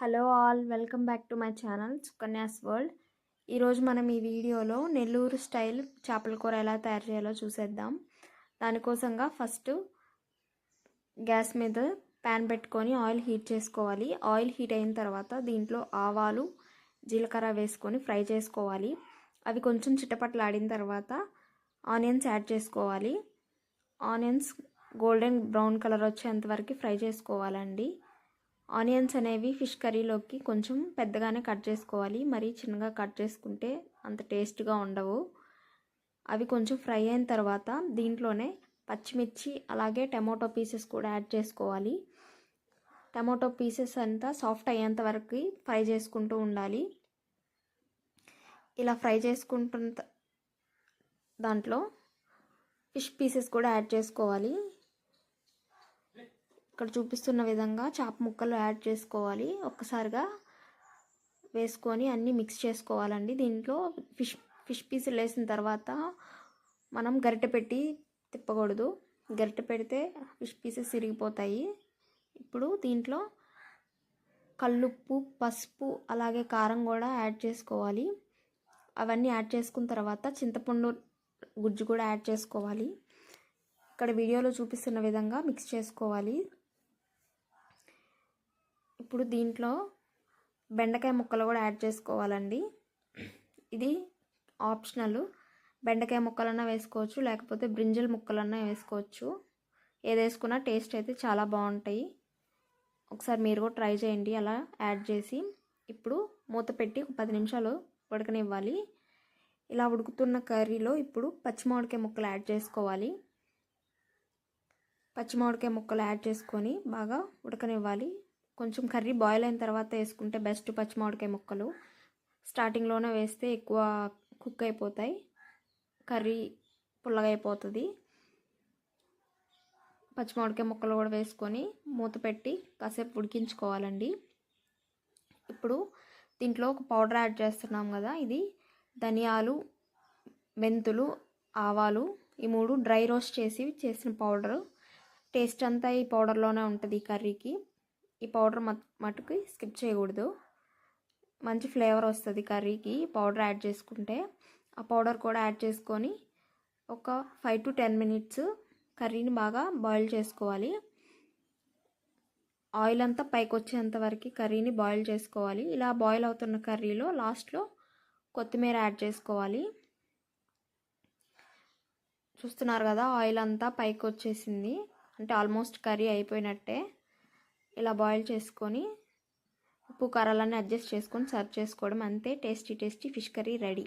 Hello all welcome back to my channel Sukanya's world. ఈరోజు మనం ఈ వీడియోలో నెల్లూరు స్టైల్ చేపల కూర ఎలా తయారు చేయాలో చూసేద్దాం. దానికోసంగా ఫస్ట్ గ్యాస్ మీద ప్యాన్ పెట్టుకొని ఆయిల్ హీట్ చేసుకోవాలి. ఆయిల్ హీట్ అయిన తర్వాత దీంట్లో ఆవాలు జీలకర్ర వేసుకొని ఫ్రై చేసుకోవాలి. అవి కొంచెం చిట్టపట్లాడిన తర్వాత ఆనియన్స్ యాడ్ చేసుకోవాలి. ఆనియన్స్ గోల్డెన్ బ్రౌన్ కలర్ వచ్చేంత వరకు ఫ్రై చేసుకోవాలండి. ఆనియన్స్ అనేవి ఫిష్ కర్రీలోకి కొంచెం పెద్దగానే కట్ చేసుకోవాలి. మరీ చిన్నగా కట్ చేసుకుంటే అంత టేస్ట్గా ఉండవు. అవి కొంచెం ఫ్రై అయిన తర్వాత దీంట్లోనే పచ్చిమిర్చి అలాగే టమాటో పీసెస్ కూడా యాడ్ చేసుకోవాలి. టమాటో పీసెస్ అంతా సాఫ్ట్ అయ్యేంత వరకు ఫ్రై చేసుకుంటూ ఉండాలి. ఇలా ఫ్రై చేసుకుంటున్న దాంట్లో ఫిష్ పీసెస్ కూడా యాడ్ చేసుకోవాలి. ఇక్కడ చూపిస్తున్న విధంగా చాప ముక్కలు యాడ్ చేసుకోవాలి. ఒక్కసారిగా వేసుకొని అన్నీ మిక్స్ చేసుకోవాలండి. దీంట్లో ఫిష్ ఫిష్ పీసులు వేసిన తర్వాత మనం గరిటె పెట్టి తిప్పకూడదు. గరిటె పెడితే ఫిష్ పీసెస్ విరిగిపోతాయి. ఇప్పుడు దీంట్లో కల్లుప్పు పసుపు అలాగే కారం కూడా యాడ్ చేసుకోవాలి. అవన్నీ యాడ్ చేసుకున్న తర్వాత చింతపండు గుజ్జు కూడా యాడ్ చేసుకోవాలి. ఇక్కడ వీడియోలో చూపిస్తున్న విధంగా మిక్స్ చేసుకోవాలి. ఇప్పుడు దీంట్లో బెండకాయ ముక్కలు కూడా యాడ్ చేసుకోవాలండి. ఇది ఆప్షనల్. బెండకాయ ముక్కలన్నా వేసుకోవచ్చు లేకపోతే బ్రింజల్ ముక్కలన్నా వేసుకోవచ్చు. ఏది వేసుకున్నా టేస్ట్ అయితే చాలా బాగుంటాయి. ఒకసారి మీరు కూడా ట్రై చేయండి అలా యాడ్ చేసి. ఇప్పుడు మూత పెట్టి ఒక పది నిమిషాలు ఉడకనివ్వాలి. ఇలా ఉడుకుతున్న కర్రీలో ఇప్పుడు పచ్చిమామిడికాయ ముక్కలు యాడ్ చేసుకోవాలి. పచ్చిమామిడికాయ ముక్కలు యాడ్ చేసుకొని బాగా ఉడకనివ్వాలి. కొంచెం కర్రీ బాయిల్ అయిన తర్వాత వేసుకుంటే బెస్ట్ పచ్చిమామిడికాయ ముక్కలు. స్టార్టింగ్లోనే వేస్తే ఎక్కువ కుక్ అయిపోతాయి. కర్రీ పుల్లగా అయిపోతుంది. పచ్చిమామిడికాయ ముక్కలు కూడా వేసుకొని మూత పెట్టి కాసేపు ఉడికించుకోవాలండి. ఇప్పుడు దీంట్లో ఒక పౌడర్ యాడ్ చేస్తున్నాం కదా ఇది ధనియాలు మెంతులు ఆవాలు ఈ మూడు డ్రై రోస్ట్ చేసి చేసిన పౌడరు టేస్ట్ అంతా ఈ పౌడర్లోనే ఉంటుంది ఈ కర్రీకి. ఈ పౌడర్ మటుకు స్కిప్ చేయకూడదు. మంచి ఫ్లేవర్ వస్తుంది కర్రీకి. పౌడర్ యాడ్ చేసుకుంటే ఆ పౌడర్ కూడా యాడ్ చేసుకొని ఒక ఫైవ్ టు టెన్ మినిట్స్ కర్రీని బాగా బాయిల్ చేసుకోవాలి. ఆయిల్ అంతా పైకి వచ్చేంత వరకు కర్రీని బాయిల్ చేసుకోవాలి. ఇలా బాయిల్ అవుతున్న కర్రీలో లాస్ట్లో కొత్తిమీర యాడ్ చేసుకోవాలి. చూస్తున్నారు కదా ఆయిల్ అంతా పైకి వచ్చేసింది. అంటే ఆల్మోస్ట్ కర్రీ అయిపోయినట్టే. ఇలా బాయిల్ చేసుకొని ఉప్పు కారాలన్నీ అడ్జస్ట్ చేసుకొని సర్వ్ చేసుకోవడం అంతే. Tasty tasty fish curry ready